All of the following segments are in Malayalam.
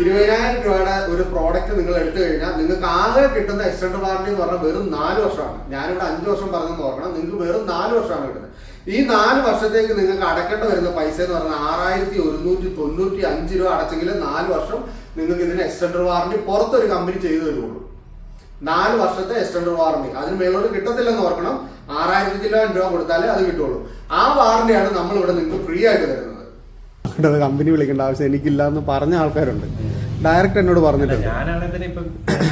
ഇരുപതിനായിരം രൂപയുടെ ഒരു പ്രോഡക്റ്റ് നിങ്ങൾ എടുത്തു കഴിഞ്ഞാൽ നിങ്ങൾക്ക് ആകെ കിട്ടുന്ന എക്സ്റ്റൻഡ് വാറണ്ടി എന്ന് പറഞ്ഞാൽ വെറും നാല് വർഷമാണ്. ഞാനിവിടെ അഞ്ച് വർഷം പറഞ്ഞെന്ന് ഓർക്കണം. നിങ്ങൾക്ക് വെറും നാല് വർഷമാണ് കിട്ടുന്നത്. ഈ നാല് വർഷത്തേക്ക് നിങ്ങൾക്ക് അടക്കേണ്ട വരുന്ന പൈസ എന്ന് പറഞ്ഞാൽ ആറായിരത്തി ഒരുന്നൂറ്റി തൊണ്ണൂറ്റി അഞ്ച് രൂപ അടച്ചെങ്കിൽ നാല് വർഷം നിങ്ങൾക്ക് ഇതിന് എക്സ്റ്റൻഡ് വാറണ്ടി പുറത്തൊരു കമ്പനി ചെയ്തു തരുള്ളൂ. നാല് വർഷത്തെ എക്സ്റ്റൻഡ് വാറണ്ടി അതിന് മേലോട്ട് കിട്ടത്തില്ലെന്ന് ഓർക്കണം. ആറായിരത്തി രൂപ കൊടുത്താലേ അത് കിട്ടുള്ളൂ. ആ വാറണ്ടിയാണ് നമ്മൾ ഇവിടെ നിങ്ങൾക്ക് ഫ്രീ ആയിട്ട് തരുന്നത്. കമ്പനി വിളിക്കേണ്ട ആവശ്യം എനിക്കില്ല എന്ന് പറഞ്ഞ ആൾക്കാരുണ്ട്. ഡയറക്റ്റ് എന്നോട് പറഞ്ഞിട്ടുണ്ട്. ഞാനാണെങ്കിൽ തന്നെ ഇപ്പം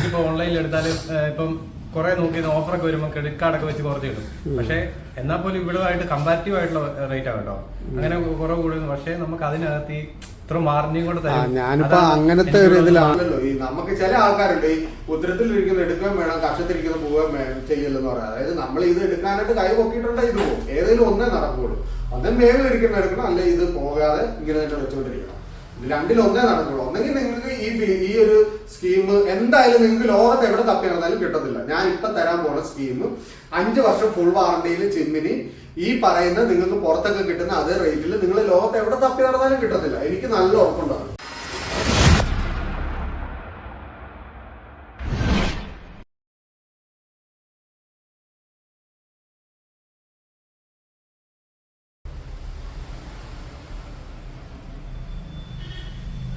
ഇപ്പൊ ഓൺലൈനിൽ എടുത്താലും ഇപ്പം കുറെ നോക്കി ഓഫറൊക്കെ വരുമ്പോൾ ക്രെഡിറ്റ് കാർഡൊക്കെ വെച്ച് കുറച്ച് കിട്ടും. പക്ഷെ എന്നാൽ പോലും ഇവിടുമായിട്ട് കമ്പാരിറ്റീവ് ആയിട്ടുള്ള റേറ്റ് ആണ് കേട്ടോ. അങ്ങനെ കുറെ കൂടുന്നു. പക്ഷേ നമുക്ക് അതിനകത്ത് ഈ ഇത്ര മാർജിനും കൂടെ തരും. ഞാനിപ്പോ അങ്ങനത്തെ ഒരു ഇതിലാണല്ലോ ഇതിലാണ്. ഈ നമുക്ക് ചില ആൾക്കാരുണ്ട് ഈ ഉത്തരത്തിലിരിക്കുന്ന എടുക്കുകയും വേണം കക്ഷത്തിരിക്കുന്ന പോവുകയും വേണം ചെയ്യലെന്ന് പറയാം. അതായത് നമ്മൾ ഇത് എടുക്കാനായിട്ട് കൈ പൊക്കിയിട്ടുണ്ടെങ്കിൽ ഇത് പോകും. ഏതെങ്കിലും ഒന്നേ നടക്കുള്ളൂ. ഒന്നേ മേളിൽ ഇരിക്കുന്ന എടുക്കണം അല്ലെ ഇത് പോകാതെ ഇങ്ങനെ തന്നെ വെച്ചുകൊണ്ടിരിക്കണം രണ്ടിൽ ഒന്നേ നടക്കുള്ളൂ. ഒന്നെങ്കിൽ നിങ്ങൾക്ക് ഈ ഈ ഒരു സ്കീം എന്തായാലും നിങ്ങൾക്ക് ലോകത്ത് എവിടെ തപ്പി നടന്നാലും കിട്ടത്തില്ല. ഞാൻ ഇപ്പൊ തരാൻ പോണ സ്കീം അഞ്ച് വർഷം ഫുൾ വാറണ്ടിയിൽ ചിമ്മിനി ഈ പറയുന്ന നിങ്ങൾക്ക് പുറത്തൊക്കെ കിട്ടുന്ന അതേ റേറ്റിൽ നിങ്ങൾ ലോകത്ത് എവിടെ തപ്പി നടന്നാലും കിട്ടത്തില്ല. എനിക്ക് നല്ല ഉറപ്പുണ്ടാകും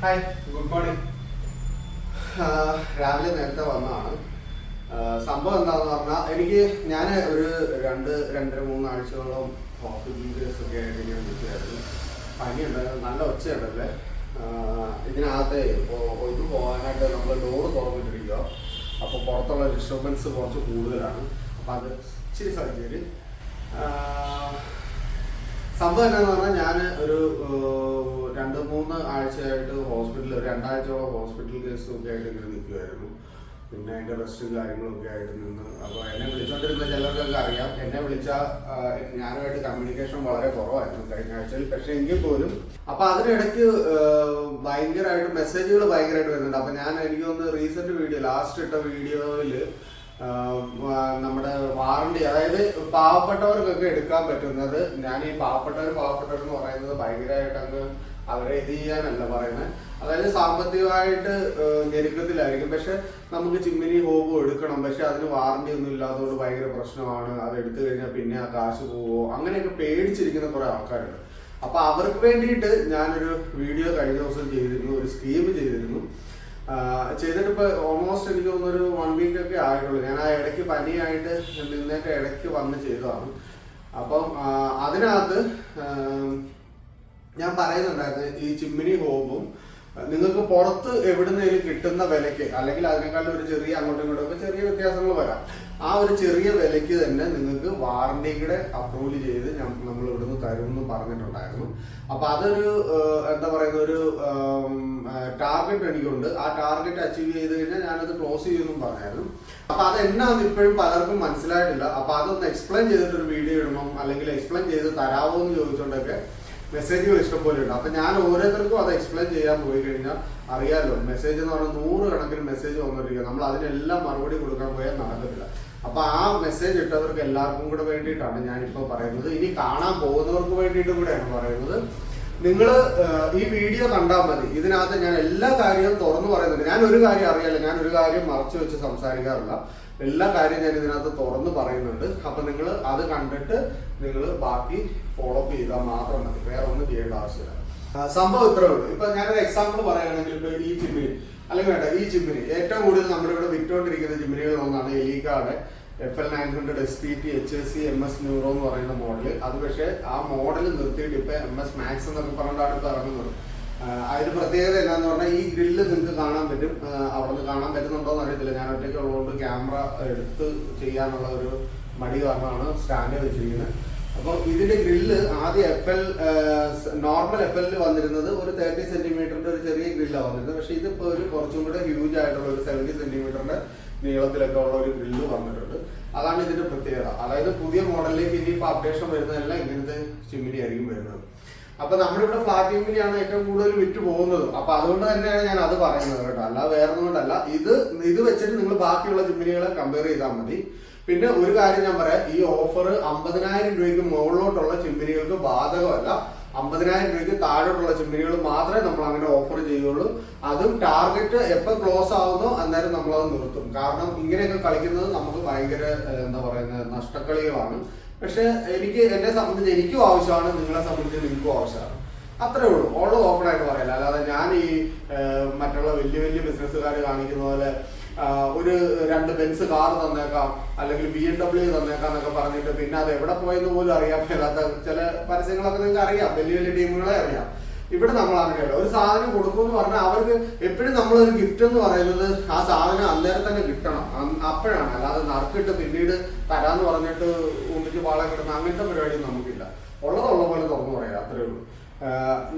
ഹായ് ഗുഡ് മോർണിംഗ് രാവിലെ നേരത്തെ വന്നതാണ്. സംഭവം എന്താണെന്ന് പറഞ്ഞാൽ എനിക്ക് ഞാൻ ഒരു രണ്ട് രണ്ടര മൂന്ന് ആഴ്ചയോളം ഹോസ്പിറ്റൽ കേസ് ഒക്കെ ആയിട്ട് ഞാൻ നിൽക്കുകയായിരുന്നു പനിയുണ്ടായിരുന്നു. നല്ല ഒച്ചയുണ്ടല്ലേ? ഇതിനകത്ത് ഇപ്പോൾ ഇത് പോകാനായിട്ട് നമ്മൾ ഡോറ് തുറന്നിട്ടിരിക്കുക അപ്പോൾ പുറത്തുള്ള ഡിസ്റ്റർബൻസ് കുറച്ച് കൂടുതലാണ്. അപ്പോൾ അത് ഇച്ചിരി സർജറി സംഭവം എന്താന്ന് പറഞ്ഞാൽ ഞാൻ ഒരു രണ്ട് മൂന്ന് ആഴ്ചയായിട്ട് ഹോസ്പിറ്റലിൽ ഒരു രണ്ടാഴ്ചയോളം ഹോസ്പിറ്റൽ കേസും ഒക്കെ ആയിട്ട് ഇങ്ങനെ നിൽക്കുമായിരുന്നു പിന്നെ അതിന്റെ റെസ്റ്റും കാര്യങ്ങളൊക്കെ ആയിട്ട് നിന്ന്. അപ്പോൾ എന്നെ വിളിച്ചോണ്ടിരുന്ന ചിലർക്കൊക്കെ അറിയാം. എന്നെ വിളിച്ച ഞാനുമായിട്ട് കമ്മ്യൂണിക്കേഷൻ വളരെ കുറവായിരുന്നു കഴിഞ്ഞ ആഴ്ചയിൽ. പക്ഷെ എങ്കിൽ പോലും അപ്പൊ അതിനിടയ്ക്ക് ഭയങ്കരമായിട്ട് മെസ്സേജുകൾ ഭയങ്കരമായിട്ട് വരുന്നുണ്ട്. അപ്പൊ ഞാൻ എനിക്ക് തോന്നുന്നു റീസെന്റ് വീഡിയോ ലാസ്റ്റ് ഇട്ട ആ, നമ്മുടെ വാറണ്ടി അതായത് പാവപ്പെട്ടവർക്കൊക്കെ എടുക്കാൻ പറ്റുന്നത് ഞാൻ ഈ പാവപ്പെട്ടവർ പാവപ്പെട്ടവർ എന്ന് പറയുന്നത് ഭയങ്കരമായിട്ട് അങ്ങ് അവരെ ഇത് ചെയ്യാനല്ല പറയുന്നത്. അതായത് സാമ്പത്തികമായിട്ട് ഞെരുക്കത്തിലായിരിക്കും. പക്ഷെ നമുക്ക് ചിമ്മിനി ഹോബോ എടുക്കണം. പക്ഷെ അതിന് വാറണ്ടി ഒന്നും ഇല്ലാത്തതുകൊണ്ട് ഭയങ്കര പ്രശ്നമാണ്. അത് എടുത്തു കഴിഞ്ഞാൽ പിന്നെ ആ കാശ് പോവോ? അങ്ങനെയൊക്കെ പേടിച്ചിരിക്കുന്ന കുറെ ആൾക്കാരുണ്ട്. അപ്പൊ അവർക്ക് വേണ്ടിയിട്ട് ഞാനൊരു വീഡിയോ കഴിഞ്ഞ ദിവസം ചെയ്തിരുന്നു ഒരു സ്കീം ചെയ്തിരുന്നു. ചെയ്തിട്ട് ഇപ്പൊ ഓൾമോസ്റ്റ് എനിക്ക് തോന്നുന്നു ഒരു വൺ വീക്ക് ഒക്കെ ആയിട്ടുള്ളൂ. ഞാൻ ആ ഇടയ്ക്ക് പനിയായിട്ട് നിന്നേറ്റ ഇടയ്ക്ക് വന്ന് ചെയ്തതാണ്. അപ്പം അതിനകത്ത് ഞാൻ പറയുന്നുണ്ടായിരുന്നു ഈ ചിമ്മിനി ഹോമും നിങ്ങൾക്ക് പുറത്ത് എവിടുന്നേലും കിട്ടുന്ന വിലയ്ക്ക് അല്ലെങ്കിൽ അതിനേക്കാളും ഒരു ചെറിയ അങ്ങോട്ടും ഇങ്ങോട്ടും ഒക്കെ ചെറിയ വ്യത്യാസങ്ങൾ വരാം. ആ ഒരു ചെറിയ വിലയ്ക്ക് തന്നെ നിങ്ങൾക്ക് വാറണ്ടിയുടെ അപ്രൂവൽ ചെയ്ത് നമ്മൾ ഇവിടുന്ന് തരും എന്ന് പറഞ്ഞിട്ടുണ്ടായിരുന്നു. അപ്പൊ അതൊരു എന്താ പറയുന്ന ഒരു ടാർഗറ്റ് എനിക്കുണ്ട്. ആ ടാർഗറ്റ് അച്ചീവ് ചെയ്ത് കഴിഞ്ഞാൽ ഞാനത് ക്ലോസ് ചെയ്യുമെന്നും പറഞ്ഞായിരുന്നു. അപ്പൊ അത് എന്നാന്ന് ഇപ്പോഴും പലർക്കും മനസ്സിലായിട്ടില്ല. അപ്പൊ അതൊന്ന് എക്സ്പ്ലെയിൻ ചെയ്തിട്ട് ഒരു വീഡിയോ ഇടണം അല്ലെങ്കിൽ എക്സ്പ്ലെയിൻ ചെയ്ത് തരാമോ എന്ന് ചോദിച്ചുകൊണ്ടൊക്കെ മെസ്സേജുകൾ ഇഷ്ടംപോലെ ഉണ്ട്. അപ്പൊ ഞാൻ ഓരോരുത്തർക്കും അത് എക്സ്പ്ലെയിൻ ചെയ്യാൻ പോയി കഴിഞ്ഞാൽ അറിയാലോ മെസ്സേജ് എന്ന് പറഞ്ഞാൽ നൂറ് കണക്കിന് മെസ്സേജ് വന്നിരിക്കുക നമ്മൾ അതിനെല്ലാം മറുപടി കൊടുക്കാൻ പോയാൽ നടക്കത്തില്ല. അപ്പൊ ആ മെസ്സേജ് ഇട്ടവർക്ക് എല്ലാവർക്കും കൂടെ വേണ്ടിയിട്ടാണ് ഞാനിപ്പോ പറയുന്നത്. ഇനി കാണാൻ പോകുന്നവർക്ക് വേണ്ടിയിട്ടും കൂടെയാണ് പറയുന്നത്. നിങ്ങൾ ഈ വീഡിയോ കണ്ടാൽ മതി. ഇതിനകത്ത് ഞാൻ എല്ലാ കാര്യവും തുറന്നു പറയുന്നുണ്ട്. ഞാൻ ഒരു കാര്യം അറിയാല്ല. ഞാൻ ഒരു കാര്യം മറച്ചു വെച്ച് സംസാരിക്കാറില്ല. എല്ലാ കാര്യവും ഞാൻ ഇതിനകത്ത് തുറന്നു പറയുന്നുണ്ട്. അപ്പൊ നിങ്ങൾ അത് കണ്ടിട്ട് നിങ്ങൾ ബാക്കി ഫോളോ അപ്പ് ചെയ്താൽ മാത്രം മതി. വേറെ ഒന്നും ചെയ്യേണ്ട ആവശ്യമില്ല. സംഭവം ഇത്രേ ഉള്ളൂ. ഇപ്പൊ ഞാനൊരു എക്സാമ്പിൾ പറയുകയാണെങ്കിൽ ഇപ്പൊ ഈ ചിമ്മിനി അല്ലെങ്കിൽ വേണ്ട ഈ ജിമ്മിന്. ഏറ്റവും കൂടുതൽ നമ്മുടെ ഇവിടെ വിറ്റുകൊണ്ടിരിക്കുന്ന ജിമ്മിനികളിൽ ഒന്നാണ് എലിക്കാടെ F L nine hundred S P T H S C M S neuro എന്ന് പറയുന്ന മോഡൽ അത് പക്ഷേ ആ മോഡൽ നിർത്തിയിട്ട് ഇപ്പൊ എം എസ് മാക്സ് എന്നൊക്കെ പറഞ്ഞിട്ടാണ് അടുത്ത് ഇറങ്ങുന്നത് അതിന് പ്രത്യേകത എന്താന്ന് പറഞ്ഞാൽ ഈ ഗ്രില്ല് നിങ്ങൾക്ക് കാണാൻ പറ്റും. അവിടുന്ന് കാണാൻ പറ്റുന്നുണ്ടോ എന്ന് അറിയത്തില്ല. ഞാൻ ഒറ്റയ്ക്ക് ഉള്ളതുകൊണ്ട് ക്യാമറ എടുത്ത് ചെയ്യാനുള്ള ഒരു മടി കാരണമാണ് സ്റ്റാൻഡ് വെച്ചിരിക്കുന്നത്. അപ്പോൾ ഇതിന്റെ ഗ്രില്ല് ആദ്യം എഫ് എൽ നോർമൽ എഫ് എല്ലിൽ വന്നിരുന്നത് ഒരു തേർട്ടി സെന്റിമീറ്ററിന്റെ ഒരു ചെറിയ ഗ്രില്ലാണ് വന്നിരുന്നത്. പക്ഷെ ഇതിപ്പോ ഒരു കുറച്ചും കൂടെ ഹ്യൂജ് ആയിട്ടുള്ള ഒരു സെവന്റി സെന്റിമീറ്ററിന്റെ നീളത്തിലൊക്കെ ഉള്ള ഒരു ഗ്രില്ല് വന്നിട്ടുണ്ട്. അതാണ് ഇതിന്റെ പ്രത്യേകത. അതായത് പുതിയ മോഡലിലേക്ക് ഇനിയിപ്പോ അപ്ഡേഷൻ വരുന്നതെല്ലാം ഇങ്ങനത്തെ ചിമ്മിനി ആയിരിക്കും വരുന്നത്. അപ്പൊ നമ്മളിവിടെ ഫ്ലാറ്റ് ചിമ്മിനിയാണ് ഏറ്റവും കൂടുതൽ വിറ്റ് പോകുന്നത്. അപ്പൊ അതുകൊണ്ട് തന്നെയാണ് ഞാൻ അത് പറയുന്നത് കേട്ടോ. അല്ലാതെ വേറെ ഇത് ഇത് വെച്ചിട്ട് നിങ്ങൾ ബാക്കിയുള്ള ചിമ്മിനികളെ കമ്പയർ ചെയ്താൽ മതി. പിന്നെ ഒരു കാര്യം ഞാൻ പറയാം. ഈ ഓഫർ അമ്പതിനായിരം രൂപയ്ക്ക് മുകളിലോട്ടുള്ള ചിമ്മിനികൾക്ക് ബാധകമല്ല. അമ്പതിനായിരം രൂപയ്ക്ക് താഴോട്ടുള്ള ചിമ്മിനികൾ മാത്രമേ നമ്മൾ അങ്ങനെ ഓഫർ ചെയ്യുള്ളൂ അതും ടാർഗറ്റ് എപ്പോൾ ക്ലോസ് ആവുന്നോ അന്നേരം നമ്മൾ അത് നിർത്തും. കാരണം ഇങ്ങനെയൊക്കെ കളിക്കുന്നത് നമുക്ക് ഭയങ്കര എന്താ പറയുന്നത് നഷ്ടക്കളികളാണ്. പക്ഷെ എനിക്ക് എന്നെ സംബന്ധിച്ച് എനിക്കും ആവശ്യമാണ് നിങ്ങളെ സംബന്ധിച്ച് നിങ്ങൾക്കും ആവശ്യമാണ്. അത്രേ ഉള്ളൂ. ഓൾ ഓപ്പൺ ആയിട്ട് പറയല്ല. അല്ലാതെ ഞാൻ ഈ മറ്റുള്ള വലിയ വലിയ ബിസിനസ്സുകാർ കാണിക്കുന്ന പോലെ ഒരു രണ്ട് ബെൻസ് കാർ തന്നേക്കാം അല്ലെങ്കിൽ ബി എം ഡബ്ല്യു തന്നേക്കാം എന്നൊക്കെ പറഞ്ഞിട്ട് പിന്നെ അത് എവിടെ പോയെന്ന് പോലും അറിയാൻ മേലാത്ത ചില പരസ്യങ്ങളൊക്കെ നിങ്ങൾക്ക് അറിയാം വലിയ വലിയ ടീമുകളെ അറിയാം. ഇവിടെ നമ്മൾ അങ്ങനെയല്ല ഒരു സാധനം കൊടുക്കുമെന്ന് പറഞ്ഞാൽ അവർക്ക് എപ്പോഴും നമ്മൾ ഒരു ഗിഫ്റ്റ് എന്ന് പറയുന്നത് ആ സാധനം അന്നേരം തന്നെ കിട്ടണം. അപ്പോഴാണ്. അല്ലാതെ നറുക്കിട്ട് പിന്നീട് തരാന്ന് പറഞ്ഞിട്ട് ഒന്നിച്ച് വാള കിട്ടുന്ന അങ്ങനത്തെ പരിപാടിയൊന്നും നമുക്കില്ല. ഉള്ളതുള്ള പോലെ തുറന്നു പറയാം അത്രേ ഉള്ളൂ.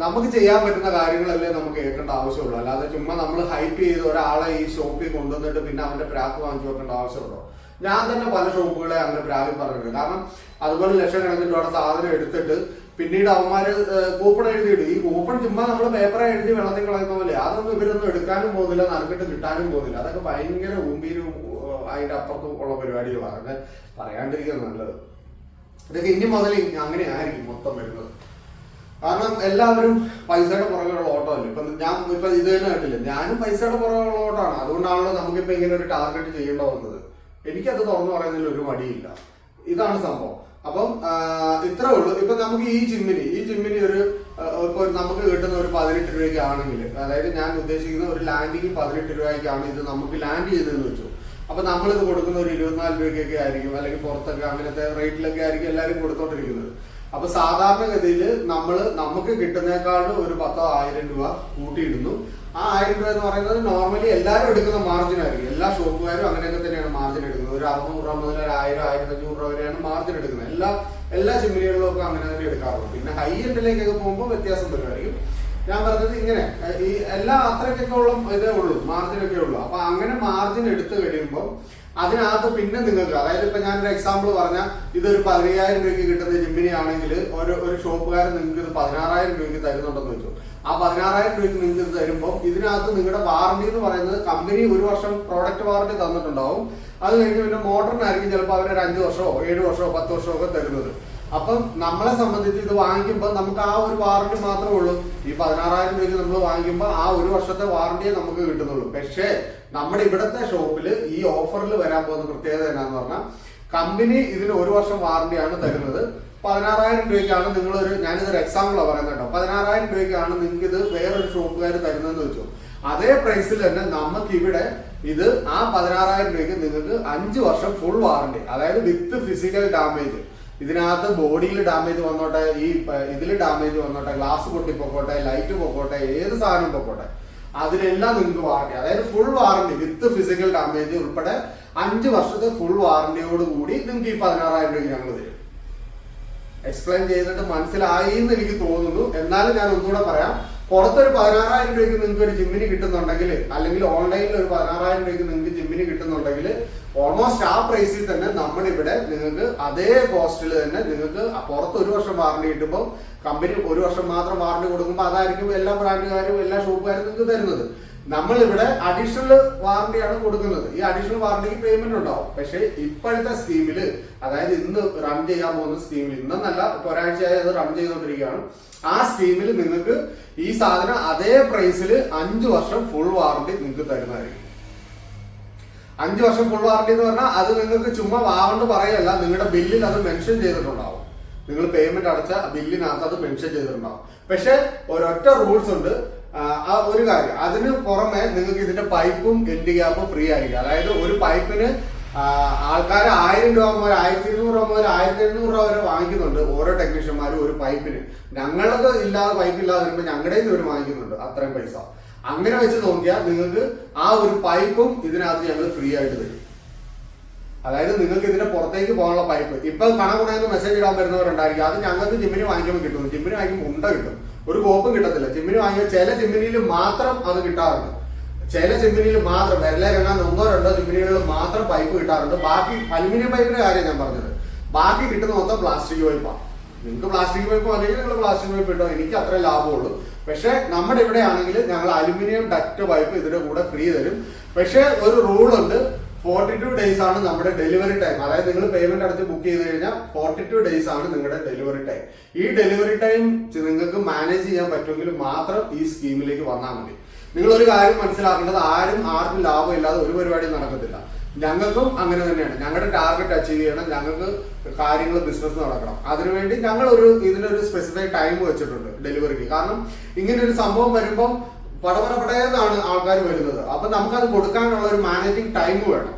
നമുക്ക് ചെയ്യാൻ പറ്റുന്ന കാര്യങ്ങളല്ലേ നമുക്ക് കേൾക്കേണ്ട ആവശ്യമുള്ളൂ. അല്ലാതെ ചുമ്മാ നമ്മൾ ഹൈപ്പ് ചെയ്ത് ഒരാളെ ഈ ഷോപ്പിൽ കൊണ്ടുവന്നിട്ട് പിന്നെ അവന്റെ പ്രാക്ക് വാങ്ങിച്ചു വെക്കേണ്ട ആവശ്യമുണ്ടോ? ഞാൻ തന്നെ പല ഷോപ്പുകളെ അങ്ങനെ പ്രാഗിൽ പറഞ്ഞിട്ടുണ്ട്. കാരണം അതുപോലെ ലക്ഷക്കണക്കിന് രൂപയുടെ സാധനം എടുത്തിട്ട് പിന്നീട് അവന്മാര് കൂപ്പൺ എഴുതിയിടും ഈ കൂപ്പൺ ചുമ്മാ നമ്മൾ പേപ്പർ എഴുതി വെള്ളത്തിൽ കളയുന്ന പോലെ. അതൊന്നും ഇവരൊന്നും എടുക്കാനും പോകുന്നില്ല നറുക്കിട്ട് കിട്ടാനും പോകുന്നില്ല. അതൊക്കെ ഭയങ്കര ഊമ്പീരും അതിന്റെ അപ്പുറത്തും ഉള്ള പരിപാടികളാണ്. പറയാണ്ടിരിക്കുന്നത് നല്ലത്. ഇതൊക്കെ ഇനി മുതൽ അങ്ങനെ ആയിരിക്കും മൊത്തം വരുന്നത്. കാരണം എല്ലാവരും പൈസയുടെ പുറകെയുള്ള ഓട്ടമല്ലേ ഇപ്പൊ ഞാൻ ഇപ്പൊ ഇത് തന്നെ കേട്ടില്ല? ഞാനും പൈസയുടെ പുറകെയുള്ള ഓട്ടമാണ് അതുകൊണ്ടാണല്ലോ നമുക്കിപ്പോ ഇങ്ങനെ ഒരു ടാർഗറ്റ് ചെയ്യേണ്ട വന്നത് എനിക്കത് തുറന്നു പറയുന്നതിൽ ഒരു മടിയില്ല. ഇതാണ് സംഭവം. അപ്പം ഇത്രേ ഉള്ളൂ. ഇപ്പൊ നമുക്ക് ഈ ജിമ്മിന് ഈ ജിമ്മിന് ഒരു ഇപ്പൊ നമുക്ക് കിട്ടുന്ന ഒരു പതിനെട്ട് രൂപയ്ക്ക് ആണെങ്കിൽ അതായത് ഞാൻ ഉദ്ദേശിക്കുന്ന ഒരു ലാൻഡിങ് പതിനെട്ട് രൂപയ്ക്കാണ് ഇത് നമുക്ക് ലാൻഡ് ചെയ്തതെന്ന് വെച്ചു. അപ്പൊ നമ്മളിത് കൊടുക്കുന്ന ഒരു ഇരുപത്തിനാല് രൂപയ്ക്കൊക്കെ ആയിരിക്കും. അല്ലെങ്കിൽ പുറത്തൊക്കെ അങ്ങനത്തെ റേറ്റിലൊക്കെ ആയിരിക്കും എല്ലാവരും കൊടുത്തോണ്ടിരിക്കുന്നത്. അപ്പൊ സാധാരണഗതിയിൽ നമ്മൾ നമുക്ക് കിട്ടുന്നേക്കാളും ഒരു പത്തോ ആയിരം രൂപ കൂട്ടിയിടുന്നു. ആ ആയിരം രൂപ എന്ന് പറയുന്നത് നോർമലി എല്ലാവരും എടുക്കുന്ന മാർജിൻ ആയിരിക്കും. എല്ലാ ഷോപ്പുകാരും അങ്ങനെയൊക്കെ തന്നെയാണ് മാർജിൻ എടുക്കുന്നത്. ഒരു അറുന്നൂറ് രൂപ മുതൽ ഒരു ആയിരം ആയിരത്തി അഞ്ഞൂറ് രൂപ വരെയാണ് മാർജിൻ എടുക്കുന്നത്. എല്ലാ എല്ലാ ചിമ്മിനികളിലും ഒക്കെ അങ്ങനെ തന്നെ എടുക്കാറുള്ളൂ. പിന്നെ ഹൈ എൻഡിലേക്കൊക്കെ പോകുമ്പോൾ വ്യത്യാസം വരുമായിരിക്കും ഞാൻ പറഞ്ഞത് ഇങ്ങനെ ഈ എല്ലാ അത്രയ്ക്കൊക്കെ ഉള്ള ഇതേ ഉള്ളൂ മാർജിൻ ഒക്കെ ഉള്ളൂ. അപ്പൊ അങ്ങനെ മാർജിൻ എടുത്തു കഴിയുമ്പോൾ അതിനകത്ത് പിന്നെ നിങ്ങൾക്ക് അതായത് ഇപ്പൊ ഒരു എക്സാമ്പിൾ പറഞ്ഞാൽ ഇതൊരു പതിനയ്യായിരം രൂപയ്ക്ക് കിട്ടുന്ന ജിമ്മിനി ആണെങ്കിൽ ഒരു ഒരു ഷോപ്പുകാരൻ നിങ്ങൾക്ക് ഇത് പതിനാറായിരം രൂപയ്ക്ക് തരുന്നുണ്ടെന്ന് വെച്ചു. ആ പതിനാറായിരം രൂപയ്ക്ക് നിങ്ങൾക്ക് ഇത് തരുമ്പോൾ ഇതിനകത്ത് നിങ്ങളുടെ വാറണ്ടി എന്ന് പറയുന്നത് കമ്പനി ഒരു വർഷം പ്രോഡക്റ്റ് വാറണ്ടി തന്നിട്ടുണ്ടാവും. അത് കഴിഞ്ഞ് പിന്നെ മോട്ടറിനായിരിക്കും ചിലപ്പോൾ അവരൊരു അഞ്ച് വർഷമോ ഏഴ് വർഷമോ പത്ത് വർഷമോ ഒക്കെ തരുന്നത്. അപ്പം നമ്മളെ സംബന്ധിച്ച് ഇത് വാങ്ങിക്കുമ്പോൾ നമുക്ക് ആ ഒരു വാറണ്ടി മാത്രമേ ഉള്ളൂ. ഈ പതിനാറായിരം രൂപയ്ക്ക് നമ്മൾ വാങ്ങിക്കുമ്പോൾ ആ ഒരു വർഷത്തെ വാറണ്ടിയെ നമുക്ക് കിട്ടുന്നുള്ളൂ. പക്ഷേ നമ്മുടെ ഇവിടുത്തെ ഷോപ്പിൽ ഈ ഓഫറിൽ വരാൻ പോകുന്ന പ്രത്യേകത എന്നാന്ന് പറഞ്ഞാൽ കമ്പനി ഇതിന് ഒരു വർഷം വാറണ്ടിയാണ് തരുന്നത്. പതിനാറായിരം രൂപയ്ക്കാണ് നിങ്ങളൊരു ഞാനിതൊരു എക്സാമ്പിളാണ് പറയുന്നത് കേട്ടോ. പതിനാറായിരം രൂപയ്ക്കാണ് നിങ്ങൾക്ക് ഇത് വേറൊരു ഷോപ്പുകാർ തരുന്നതെന്ന് വെച്ചു. അതേ പ്രൈസിൽ തന്നെ നമുക്ക് ഇവിടെ ഇത് ആ പതിനാറായിരം രൂപയ്ക്ക് നിങ്ങൾക്ക് അഞ്ച് വർഷം ഫുൾ വാറണ്ടി അതായത് വിത്ത് ഫിസിക്കൽ ഡാമേജ് ഇതിനകത്ത് ബോഡിയിൽ ഡാമേജ് വന്നോട്ടെ ഈ ഇതിൽ ഡാമേജ് വന്നോട്ടെ ഗ്ലാസ് പൊട്ടിപ്പോക്കോട്ടെ ലൈറ്റ് പൊക്കോട്ടെ ഏത് സാധനം പൊക്കോട്ടെ. അതിനെല്ലാം നിങ്ങൾക്ക് വാറണ്ടി അതായത് full warranty with physical damage ഉൾപ്പെടെ അഞ്ച് വർഷത്തെ ഫുൾ വാറണ്ടിയോട് കൂടി നിങ്ങൾക്ക് ഈ പതിനാറായിരം രൂപ ഞങ്ങൾ തരും. എക്സ്പ്ലെയിൻ ചെയ്തിട്ട് മനസ്സിലായി എന്ന് എനിക്ക് തോന്നുന്നു. എന്നാലും ഞാൻ ഒന്നുകൂടെ പറയാം. പുറത്തൊരു പതിനാറായിരം രൂപയ്ക്ക് നിങ്ങൾക്ക് ഒരു ജിമ്മിന് കിട്ടുന്നുണ്ടെങ്കിൽ അല്ലെങ്കിൽ ഓൺലൈനിൽ ഒരു പതിനാറായിരം രൂപയ്ക്ക് നിങ്ങൾക്ക് ജിമ്മിന് കിട്ടുന്നുണ്ടെങ്കിൽ ഓൾമോസ്റ്റ് ആ പ്രൈസിൽ തന്നെ നമ്മളിവിടെ നിങ്ങൾക്ക് അതേ കോസ്റ്റിൽ തന്നെ നിങ്ങൾക്ക് പുറത്ത് ഒരു വർഷം വാറണ്ടി കിട്ടുമ്പോൾ കമ്പനി ഒരു വർഷം മാത്രം വാറണ്ടി കൊടുക്കുമ്പോൾ അതായിരിക്കും എല്ലാ ബ്രാൻഡുകാരും എല്ലാ ഷോപ്പുകാരും നിങ്ങൾക്ക് തരുന്നത്. നമ്മളിവിടെ അഡീഷണൽ വാറണ്ടിയാണ് കൊടുക്കുന്നത്. ഈ അഡീഷണൽ വാറണ്ടിക്ക് പേയ്മെന്റ് ഉണ്ടാവും. പക്ഷേ ഇപ്പോഴത്തെ സ്കീമിൽ അതായത് ഇന്ന് റൺ ചെയ്യാൻ പോകുന്ന സ്കീമിൽ ഇന്നെന്നല്ല ഒരാഴ്ചയായി അത് റൺ ചെയ്തുകൊണ്ടിരിക്കുകയാണ്. ആ സ്കീമിൽ നിങ്ങൾക്ക് ഈ സാധനം അതേ പ്രൈസിൽ അഞ്ച് വർഷം ഫുൾ വാറണ്ടി നിങ്ങൾക്ക് തരുന്നതായിരിക്കും. അഞ്ച് വർഷം ഫുൾ വാറണ്ടി എന്ന് പറഞ്ഞാൽ അത് നിങ്ങൾക്ക് ചുമ്മാ വാറണ്ട് പറയല്ല നിങ്ങളുടെ ബില്ലിൽ അത് മെൻഷൻ ചെയ്തിട്ടുണ്ടാവും. നിങ്ങൾ പേയ്മെന്റ് അടച്ച ബില്ലിനകത്ത് അത് മെൻഷൻ ചെയ്തിട്ടുണ്ടാവും. പക്ഷെ ഒരൊറ്റ റൂൾസ് ഉണ്ട്. ആ, ഒരു കാര്യം. അതിന് പുറമെ നിങ്ങൾക്ക് ഇതിന്റെ പൈപ്പും എൻഡ് ഗ്യാപ്പും ഫ്രീ ആയിരിക്കും. അതായത് ഒരു പൈപ്പിന് ആൾക്കാർ ആയിരം രൂപ മുതൽ ആയിരത്തി ഇരുന്നൂറ് രൂപ മുതൽ ആയിരത്തി എഴുന്നൂറ് രൂപ വരെ വാങ്ങിക്കുന്നുണ്ട് ഓരോ ടെക്നീഷ്യന്മാരും ഒരു പൈപ്പിന്. ഞങ്ങളത് ഇല്ലാതെ പൈപ്പ് ഇല്ലാതെ വരുമ്പോൾ ഞങ്ങളുടെ ഇവർ വാങ്ങിക്കുന്നുണ്ട് അത്രയും പൈസ. അങ്ങനെ വെച്ച് നോക്കിയാൽ നിങ്ങൾക്ക് ആ ഒരു പൈപ്പും ഇതിനകത്ത് ഞങ്ങൾ ഫ്രീ ആയിട്ട് തരും. അതായത് നിങ്ങൾക്ക് ഇതിന്റെ പുറത്തേക്ക് പോകാനുള്ള പൈപ്പ്. ഇപ്പൊ കണകുണയെന്ന് മെസ്സേജ് ഇടാൻ വരുന്നവരുണ്ടായിരിക്കും. അത് ഞങ്ങൾക്ക് ജിമ്മിന് വാങ്ങിക്കുമ്പോൾ കിട്ടും. ജിമ്മിന് വാങ്ങിക്കുമ്പോൾ ഉണ്ട കിട്ടും. ഒരു കോപ്പും കിട്ടത്തില്ല. ചെമ്മിനി വാങ്ങിയാൽ ചില ചെമ്മിനിയിൽ മാത്രം അത് കിട്ടാറുണ്ട്. ചില ചെമ്മിനിയിൽ മാത്രം വിരലെ രണ്ടാം ഒന്നോ രണ്ടോ ചെമ്മിനികളിൽ മാത്രം പൈപ്പ് കിട്ടാറുണ്ട്. ബാക്കി അലുമിനിയം പൈപ്പിന്റെ കാര്യം ഞാൻ പറഞ്ഞത്. ബാക്കി കിട്ടുന്ന മൊത്തം പ്ലാസ്റ്റിക് പൈപ്പാണ് നിങ്ങൾക്ക് പ്ലാസ്റ്റിക് പൈപ്പ് അല്ലെങ്കിൽ നിങ്ങൾ പ്ലാസ്റ്റിക് പൈപ്പ് ഇട്ടോ? എനിക്ക് അത്രേ ലാഭമുള്ളൂ. പക്ഷെ നമ്മുടെ ഇവിടെ ആണെങ്കിൽ ഞങ്ങൾ അലുമിനിയം ഡക്റ്റ് പൈപ്പ് ഇതിന്റെ കൂടെ ഫ്രീ തരും. പക്ഷേ ഒരു റൂൾ ഉണ്ട്. ഫോർട്ടി ടു ഡേയ്സ് ആണ് നമ്മുടെ ഡെലിവറി ടൈം അതായത് നിങ്ങൾ പേയ്മെന്റ് അടച്ച് ബുക്ക് ചെയ്ത് കഴിഞ്ഞാൽ ഫോർട്ടി ടു ഡേയ്സ് ആണ് നിങ്ങളുടെ ഡെലിവറി ടൈം ഈ ഡെലിവറി ടൈം നിങ്ങൾക്ക് മാനേജ് ചെയ്യാൻ പറ്റുമെങ്കിൽ മാത്രം ഈ സ്കീമിലേക്ക് വന്നാൽ മതി. നിങ്ങൾ ഒരു കാര്യം മനസ്സിലാക്കേണ്ടത് ആരും ആർക്കും ലാഭം ഇല്ലാതെ ഒരു പരിപാടിയും നടക്കത്തില്ല. ഞങ്ങൾക്കും അങ്ങനെ തന്നെയാണ്. ഞങ്ങളുടെ ടാർഗറ്റ് അച്ചീവ് ചെയ്യണം. ഞങ്ങൾക്ക് കാര്യങ്ങൾ ബിസിനസ് നടക്കണം. അതിനുവേണ്ടി ഞങ്ങൾ ഒരു ഇതിനൊരു സ്പെസിഫൈ ടൈം വെച്ചിട്ടുണ്ട് ഡെലിവറിക്ക് കാരണം ഇങ്ങനെ ഒരു സംഭവം വരുമ്പം പടപടപടയെന്നാണ് ആൾക്കാർ വരുന്നത്. അപ്പൊ നമുക്കത് കൊടുക്കാനുള്ള ഒരു മാനേജിങ് ടൈം വേണം.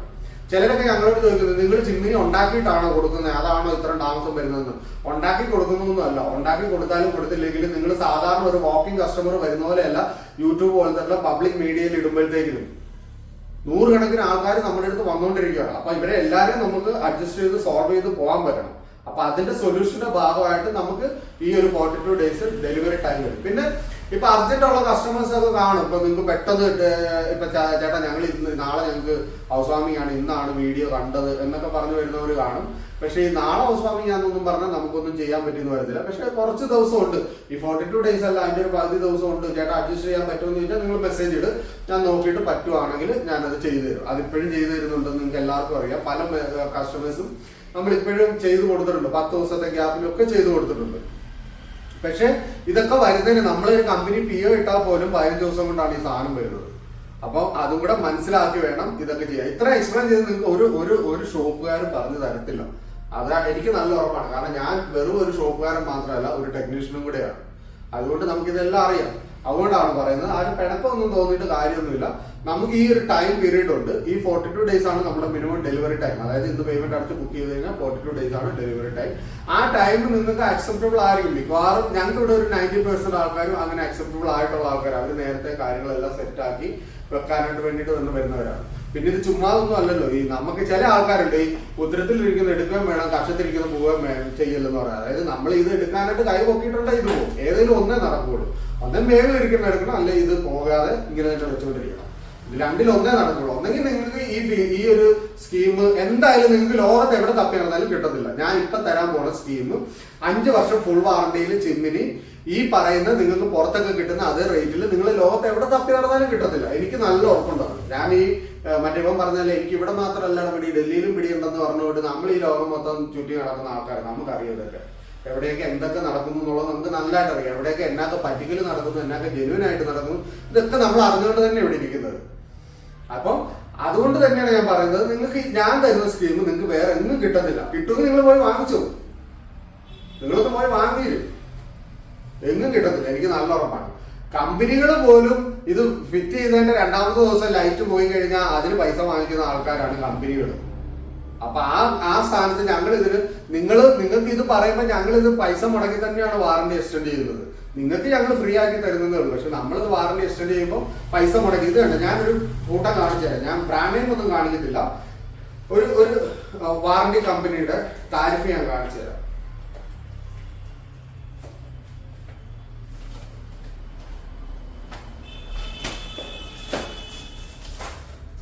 ചിലരൊക്കെ ഞങ്ങളോട് ചോദിക്കുന്നത് നിങ്ങൾ ചിമ്മിനി ഉണ്ടാക്കിയിട്ടാണോ കൊടുക്കുന്നത്? അതാണോ ഇത്ര താമസം വരുന്നതെന്ന്? ഉണ്ടാക്കി കൊടുക്കുന്നതൊന്നും അല്ല ഉണ്ടാക്കി കൊടുത്താലും കൊടുത്തില്ലെങ്കിലും നിങ്ങൾ സാധാരണ ഒരു വാക്കിംഗ് കസ്റ്റമർ വരുന്ന പോലെയല്ല യൂട്യൂബ് പോലത്തെ പബ്ലിക് മീഡിയയിൽ ഇടുമ്പോഴത്തേക്കിനും. നൂറുകണക്കിന് ആൾക്കാർ നമ്മുടെ അടുത്ത് വന്നുകൊണ്ടിരിക്കുകയാണ് അപ്പൊ ഇവരെ എല്ലാവരും നമുക്ക് അഡ്ജസ്റ്റ് ചെയ്ത് സോൾവ് ചെയ്ത് പോകാൻ പറ്റണം. അപ്പൊ അതിന്റെ സൊല്യൂഷന്റെ ഭാഗമായിട്ട് നമുക്ക് ഈ ഒരു forty two days delivery time വരും. പിന്നെ ഇപ്പൊ അർജന്റ് ഉള്ള കസ്റ്റമേഴ്സ് ഒക്കെ കാണും. ഇപ്പൊ നിങ്ങൾക്ക് പെട്ടെന്ന് ഇപ്പൊ ചേട്ടാ ഞങ്ങൾ ഇന്ന് നാളെ ഞങ്ങൾക്ക് ഹൗസ് ആണ് ഇന്നാണ് വീഡിയോ കണ്ടത് എന്നൊക്കെ പറഞ്ഞു വരുന്നവർ കാണും. പക്ഷേ ഈ നാളെ ഹൗസ് വാമിംഗ് പറഞ്ഞാൽ നമുക്കൊന്നും ചെയ്യാൻ പറ്റിയെന്ന് വരത്തില്ല. പക്ഷെ കുറച്ച് ദിവസമുണ്ട്. ഈ ഫോർട്ടി ടു ഡേയ്സ് അല്ല അതിന്റെ ഒരു പകുതി ദിവസം ഉണ്ട് ചേട്ടാ അഡ്ജസ്റ്റ് ചെയ്യാൻ പറ്റുമെന്ന് ചോദിച്ചാൽ നിങ്ങൾ മെസ്സേജ് ഇട്. ഞാൻ നോക്കിയിട്ട് പറ്റുവാണെങ്കിൽ ഞാനത് ചെയ്തു തരും. അതിപ്പോഴും ചെയ്തു തരുന്നുണ്ടെന്ന് നിങ്ങൾക്ക് എല്ലാവർക്കും അറിയാം. പല കസ്റ്റമേഴ്സും നമ്മൾ ഇപ്പോഴും ചെയ്തു കൊടുത്തിട്ടുണ്ട്. പത്ത് ദിവസത്തെ ഗ്യാപ്പിലൊക്കെ ചെയ്തു കൊടുത്തിട്ടുണ്ട്. പക്ഷെ ഇതൊക്കെ വരുന്നതിന് നമ്മളൊരു കമ്പനി പി ഒ ഇട്ടാൽ പോലും പതിനഞ്ച് ദിവസം കൊണ്ടാണ് ഈ സാധനം വരുന്നത്. അപ്പോൾ അതും കൂടെ മനസ്സിലാക്കി വേണം ഇതൊക്കെ ചെയ്യാൻ. ഇത്ര എക്സ്പ്ലെയിൻ ചെയ്ത് നിങ്ങൾക്ക് ഒരു ഒരു ഒരു ഷോപ്പുകാരും പറഞ്ഞു തരത്തില്ല. അത് എനിക്ക് നല്ല ഉറപ്പാണ്. കാരണം ഞാൻ വെറും ഒരു ഷോപ്പുകാരൻ മാത്രമല്ല ഒരു ടെക്നീഷ്യനും കൂടെയാണ്. അതുകൊണ്ട് നമുക്ക് ഇതെല്ലാം അറിയാം. അതുകൊണ്ടാണ് പറയുന്നത്. ആ ഒരു പിണക്കൊന്നും തോന്നിയിട്ട് കാര്യമൊന്നുമില്ല. നമുക്ക് ഈ ഒരു ടൈം പീരീഡ് ഉണ്ട്. ഈ ഫോർട്ടി ടു ഡേയ്സ് ആണ് നമ്മുടെ മിനിമം ഡെലിവറി ടൈം അതായത് ഇന്ന് പേയ്മെന്റ് അടച്ച് ബുക്ക് ചെയ്ത് കഴിഞ്ഞാൽ ഫോർട്ടി ടു ഡേയ്സ് ആണ് ഡെലിവറി ടൈം ആ ടൈം നിങ്ങൾക്ക് അക്സെപ്റ്റബിൾ ആയിരിക്കും. മിക്കവാറും ഞങ്ങൾക്ക് ഇവിടെ ഒരു നയന്റി പെർസെന്റ് ആൾക്കാരും അങ്ങനെ അക്സെപ്റ്റബിൾ ആയിട്ടുള്ള ആൾക്കാർ അവർ നേരത്തെ കാര്യങ്ങളെല്ലാം സെറ്റ് ആക്കി വെക്കാനായിട്ട് വേണ്ടിയിട്ട് വന്ന് വരുന്നവരാണ്. പിന്നെ ഇത് ചുമ്മാതൊന്നും അല്ലല്ലോ. ഈ നമുക്ക് ചില ആൾക്കാരുണ്ട്. ഈ ഉത്തരത്തിലിരിക്കുന്ന എടുക്കുകയും വേണം കക്ഷത്തിരിക്കുന്ന പോവുകയും വേണം ചെയ്യല്ലെന്ന് പറയാം. അതായത് നമ്മൾ ഇത് എടുക്കാനായിട്ട് കൈ പൊക്കിയിട്ടുണ്ടെങ്കിൽ ഇത് പോകും ഏതെങ്കിലും ഒന്നേ നടക്കുകയുള്ളൂ ഒന്നേ വേഗം ഒരിക്കലും എടുക്കണം അല്ലെ ഇത് പോകാതെ ഇങ്ങനെ വെച്ചുകൊണ്ടിരിക്കണം രണ്ടിലൊന്നേ നടക്കുള്ളൂ. ഒന്നെങ്കിൽ നിങ്ങൾക്ക് ഈ ഈ ഒരു സ്കീം എന്തായാലും നിങ്ങൾക്ക് ലോകത്ത് എവിടെ തപ്പി നടന്നാലും കിട്ടത്തില്ല. ഞാൻ ഇപ്പൊ തരാൻ പോണ സ്കീം അഞ്ച് വർഷം ഫുൾ വാറണ്ടിയിൽ ചിമ്മിനി ഈ പറയുന്ന നിങ്ങൾക്ക് പുറത്തൊക്കെ കിട്ടുന്ന അതേ റേറ്റിൽ നിങ്ങൾ ലോകത്ത് എവിടെ തപ്പി നടന്നാലും കിട്ടത്തില്ല. എനിക്ക് നല്ല ഉറപ്പുണ്ടാവും ഞാൻ ഈ മറ്റേ ഇപ്പം പറഞ്ഞാലേ എനിക്ക് ഇവിടെ മാത്രമല്ല പിടി ഡൽഹിയിലും പിടിയുണ്ടെന്ന് പറഞ്ഞുകൊണ്ട് നമ്മൾ ഈ ലോകം മൊത്തം ചുറ്റി നടക്കുന്ന ആൾക്കാർ നമുക്കറിയാം ഇതൊക്കെ. എവിടെയൊക്കെ എന്തൊക്കെ നടക്കുന്നു എന്നുള്ളത് നമുക്ക് നല്ലതായിട്ട് അറിയാം. എവിടെയൊക്കെ എന്നൊക്കെ പറ്റിക്കൽ നടക്കുന്നു എന്നൊക്കെ ജെനുവിനായിട്ട് നടക്കുന്നു ഇതൊക്കെ നമ്മൾ അറിഞ്ഞുകൊണ്ട് തന്നെ ഇവിടെ ഇരിക്കുന്നത്. അപ്പം അതുകൊണ്ട് തന്നെയാണ് ഞാൻ പറയുന്നത് നിങ്ങൾക്ക് ഞാൻ തരുന്ന സ്കീം നിങ്ങൾക്ക് വേറെ എങ്ങും കിട്ടത്തില്ല കിട്ടുമെങ്കിൽ നിങ്ങൾ പോയി വാങ്ങിച്ചു. നിങ്ങളൊന്ന് പോയി വാങ്ങിയില്ല എങ്ങും കിട്ടത്തില്ല എനിക്ക് നല്ല ഉറപ്പാണ്. കമ്പനികൾ പോലും ഇത് ഫിറ്റ് ചെയ്തതിന്റെ രണ്ടാമത്തെ ദിവസം ലൈറ്റ് പോയി കഴിഞ്ഞാൽ അതിന് പൈസ വാങ്ങിക്കുന്ന ആൾക്കാരാണ് കമ്പനികൾ അപ്പൊ ആ ആ സ്ഥാനത്ത് ഞങ്ങൾ ഇതിന് നിങ്ങൾ നിങ്ങൾക്ക് ഇത് പറയുമ്പോൾ ഞങ്ങൾ ഇത് പൈസ മുടക്കി തന്നെയാണ് വാറണ്ടി എക്സ്റ്റെൻഡ് ചെയ്യുന്നത്. നിങ്ങൾക്ക് ഞങ്ങൾ ഫ്രീ ആക്കി തരുന്നതേ ഉള്ളൂ. പക്ഷെ നമ്മളിത് വാറണ്ടി എക്സ്റ്റെൻഡ് ചെയ്യുമ്പോൾ പൈസ മുടക്കി. ഇത് കണ്ട? ഞാനൊരു കൂട്ടം കാണിച്ചു തരാം. ഞാൻ ബ്രാൻഡ് നെയിം ഒന്നും കാണിക്കത്തില്ല. ഒരു ഒരു വാറണ്ടി കമ്പനിയുടെ താരിഫ് ഞാൻ കാണിച്ചു തരാം.